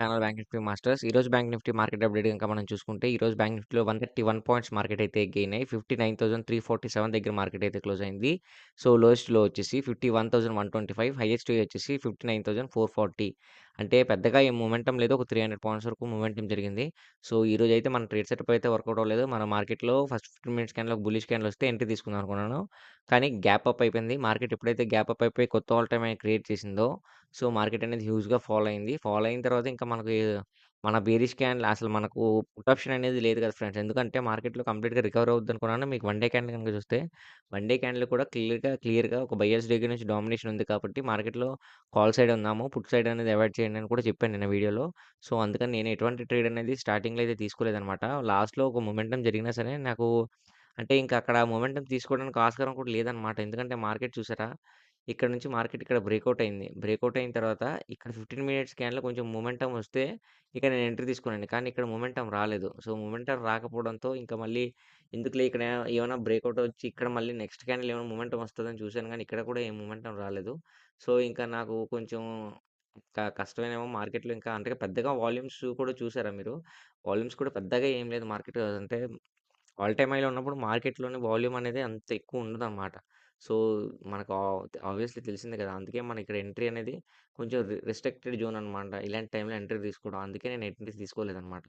Channel bank Nifty masters. ఈ రోజు bank Nifty market update కనుక మనం చూసుకుంటే, ఈ రోజు బ్యాంక్ నిఫ్టీలో 131 పాయింట్స్ మార్కెట్ అయితే గెయిన్ అయ్యి 59,347 దగ్గర మార్కెట్ అయితే క్లోజ్ అయింది. సో, లోయెస్ట్లో వచ్చేసి 51,125 హైయెస్ట్ వచ్చేసి 59,440 అంటే పెద్దగా ఏ మొమెంటం లేదు. ఒక 300 పాయింట్స్ వరకు మొమెంటం జరిగింది. సో, ఈరోజైతే మన ట్రేడ్ సెటప్ అయితే వర్కౌట్ అవ్వలేదు. మన మార్కెట్‌లో ఫస్ట్ 15 మినిట్స్ క్యాండ్‌లో ఒక బుల్లిష్ క్యాండిల్ వస్తే ఎంట్రీ తీసుకుందాం అనుకున్నాను. కానీ గ్యాప్ అప్ అయిపోయింది. మార్కెట్ ఎప్పుడైతే గ్యాప్ అప్ అయిపోయి కొత్త ఆల్ టైమ్ హై క్రియేట్ చేసిందో, సో, మార్కెట్ అనేది హ్యూజ్‌గా ఫాల్ అయింది. ఫాల్ అయిన తర్వాత ఇంకా మనకి మన బేరిష్ క్యాండిల్ అసలు మనకు పుట్ ఆప్షన్ అనేది లేదు కదా ఫ్రెండ్స్. ఎందుకంటే మార్కెట్‌లో కంప్లీట్‌గా రికవర్ అవుద్దనుకున్నాను. మీకు వన్ డే క్యాండిల్ గనుక చూస్తే, వన్ డే క్యాండిల్ కూడా క్లియర్‌గా క్లియర్‌గా ఒక బయర్స్ దగ్గర నుంచి డామినేషన్ ఉంది కాబట్టి మార్కెట్‌లో కాల్ సైడ్ ఉన్నాము. పుట్ సైడ్ అనేది అవాయిడ్ చేయండి అని కూడా చెప్పాను నిన్న వీడియోలో. సో, అందుకని నేను ఎటువంటి ట్రేడ్ అనేది స్టార్టింగ్‌లో అయితే తీసుకోలేదనమాట. లాస్ట్‌లో ఒక మొమెంటం జరిగినా సరే నాకు అంటే ఇంక అక్కడ మొమెంటం తీసుకోవడానికి ఆస్కారం కూడా లేదనమాట. ఎందుకంటే మార్కెట్ చూసారా? ఇక్కడ నుంచి మార్కెట్ ఇక్కడ బ్రేకౌట్ అయింది. బ్రేకౌట్ అయిన తర్వాత ఇక్కడ 15 మినిట్స్ క్యాన్లో కొంచెం మొమెంటం వస్తే ఇక నేను ఎంట్రీ తీసుకున్నాను. కానీ ఇక్కడ మొమెంటం రాలేదు. సో, మొమెంటం రాకపోవడంతో ఇంకా మళ్ళీ ఎందుకులే ఇక్కడ ఏమైనా బ్రేకౌట్ వచ్చి ఇక్కడ మళ్ళీ నెక్స్ట్ క్యాండిల్ ఏమైనా మొమెంటం వస్తదని చూసాను గానీ ఇక్కడ కూడా ఏం మొమెంటం రాలేదు. సో, ఇంకా నాకు కొంచెం క కష్టమేనేమో మార్కెట్‌లో ఇంకా అంటే పెద్దగా వాల్యూమ్స్ కూడా చూసారా మీరు? వాల్యూమ్స్ కూడా పెద్దగా ఏం లేదు మార్కెట్ అంటే ఆల్ టైమ్ హైలో ఉన్నప్పుడు మార్కెట్‌లోని వాల్యూమ్ అనేది అంత ఎక్కువ ఉండదనమాట. సో, మనకు ఆబ్వియస్‌లీ తెలిసిందే కదా! అందుకే మన ఇక్కడ ఎంట్రీ అనేది కొంచెం రి రిస్ట్రిక్టెడ్ జోన్ అనమాట. ఇలాంటి టైంలో ఎంట్రీ తీసుకోవడం. అందుకే నేను ఎంట్రీ తీసుకోలేదనమాట.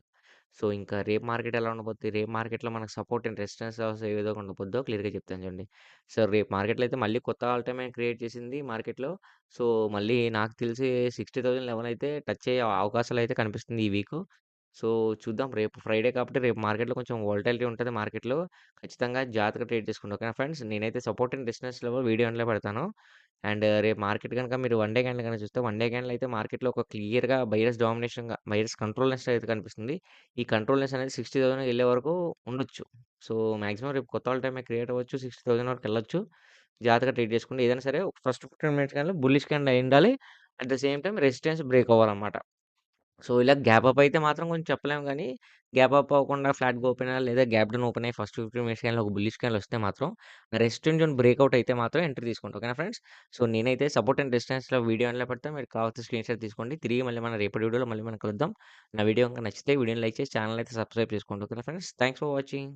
సో, ఇంకా రేప్ మార్కెట్ ఎలా ఉండబోద్ది? రేప్ మార్కెట్‌లో మనకు సపోర్ట్ అండ్ రెసిస్టెన్స్ లెవెల్స్ ఏ విధంగా ఉండబోద్దో క్లియర్‌గా చెప్తాను చూడండి. సో, రేపు మార్కెట్‌లో అయితే మళ్ళీ కొత్త ఆల్ టైమ్ క్రియేట్ చేసింది మార్కెట్‌లో. సో, మళ్ళీ నాకు తెలిసి 60,000 లెవెల్ అయితే టచ్ అయ్యే అవకాశాలు అయితే కనిపిస్తుంది ఈ వీక్ సో, చూద్దాం రేపు ఫ్రైడే కాబట్టి రేపు మార్కెట్‌లో కొంచెం వాలటాలిటీ ఉంటుంది మార్కెట్‌లో. ఖచ్చితంగా జాగ్రత్తగా ట్రేడ్ చేసుకోండి. ఓకేనా ఫ్రెండ్స్. నేనైతే support and distance level video అందులో పెడతాను. అండ్ రేపు మార్కెట్ కనుక మీరు వన్ డే క్యాండిల్ కనుక చూస్తే వన్ డే క్యాండిల్ అయితే మార్కెట్‌లో ఒక క్లియర్‌గా బైరస్ డామినేషన్‌గా బైరస్ కంట్రోల్‌నెస్ అయితే కనిపిస్తుంది. ఈ కంట్రోల్‌నెస్ అనేది సిక్స్టీ థౌసండ్ వెళ్ళే వరకు ఉండొచ్చు. సో, మాక్సిమం రేపు కొత్త ఆల్ టైమ్ క్రియేట్ అవ్వచ్చు. 60,000 వరకు వెళ్ళొచ్చు జాగ్రత్తగా ట్రేడ్ చేసుకుంటే ఏదైనా సరే ఫస్ట్ 15 మినిట్స్ కానీ bullish candle అయ్యుండాలి. At the same time resistance break అవ్వాలన్నమాట సో, ఇలా గ్యాప్ అప్ అయితే మాత్రం కొంచెం చెప్పలేము కానీ గ్యాప్ అప్ అవ్వకుండా ఫ్లాట్‌గా ఓపెన్ అయ్యా లేదా గ్యాప్ డౌన్ ఓపెన్ అయ్యి ఫస్ట్ 15 మినిట్స్ కానీ ఒక బుల్లిష్ కానీ వస్తే మాత్రం రెసిస్టెన్స్ జోన్ బ్రేక్అవుట్ అయితే మాత్రం ఎంట్రీ తీసుకుంటాం ఓకేనా ఫ్రెండ్స్. సో, నేనైతే సపోర్ట్ అండ్ డిస్టెన్స్లో వీడియో ఎండ్‌లో పెడతా. మీరు కావాల్సిన స్క్రీన్‌షాట్ తీసుకోండి. తిరిగి మళ్ళీ మన రేపటి వీడియోలో మళ్ళీ మనం కలుద్దాం. నా వీడియో గనుక నచ్చితే వీడియోని లైక్ చేసి ఛానల్ అయితే సబ్స్క్రైబ్ చేసుకోండి. ఓకేనా ఫ్రెండ్స్. Thanks for watching.